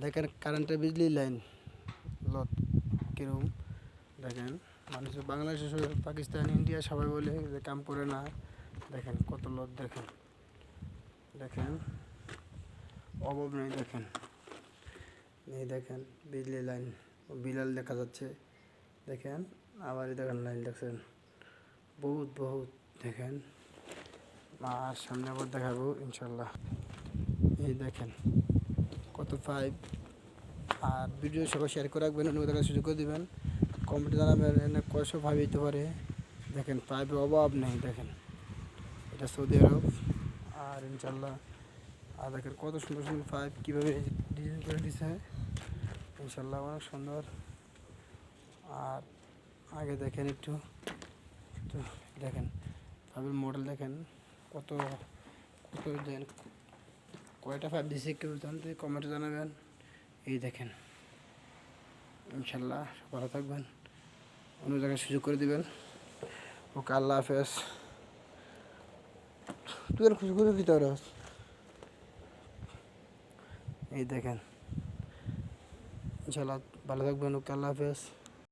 দেখেন কারেন্টের বিজলি লাইন লত কিরম দেখেন, মানুষ বাংলাদেশ পাকিস্তান, ইন্ডিয়া সবাই বলে যে কাম করে না। দেখেন, কত লত দেখেন। দেখেন, অভাব নেই, দেখেন। এই দেখেন, বিজলি লাইন বিলাল দেখা যাচ্ছে। দেখেন আবার দেখেন লাইন দেখছেন। বহুত বহুত, দেখেন। আর সামনে আবার দেখাবো, ইনশাল্লাহ। এই দেখেন কত ফাইভ আর ভিডিও সবাই শেয়ার করে রাখবেন অন্য দেখার সুযোগ করে দেবেন। কমেন্টে জানাবেন, এনে কয়শো পাইপ দিতে পারে। দেখেন পাইপের অভাব নেই, দেখেন। এটা সৌদি আরব। আর ইনশাল্লাহ আর দেখেন কত সুন্দর সুন্দর পাইপ কীভাবে ডিজাইন করে দিছে। ইনশাল্লাহ অনেক সুন্দর। আর আগে দেখেন একটু দেখেন। পাইপের মডেল দেখেন, কত কত দেন কয়টা পাইপ দিছে কেউ জানতে কমেন্টে জানাবেন। এই দেখেন। ইনশাল্লাহ ভালো থাকবেন। অন্য জায়গায় সুযোগ করে দিবেন। ওকে, আল্লাহ হাফেজ। তুই আর খুশি করে দিতে এই দেখেন। ইনশাল্লাহ ভালো থাকবেন। ওকে, আল্লাহ হাফেজ।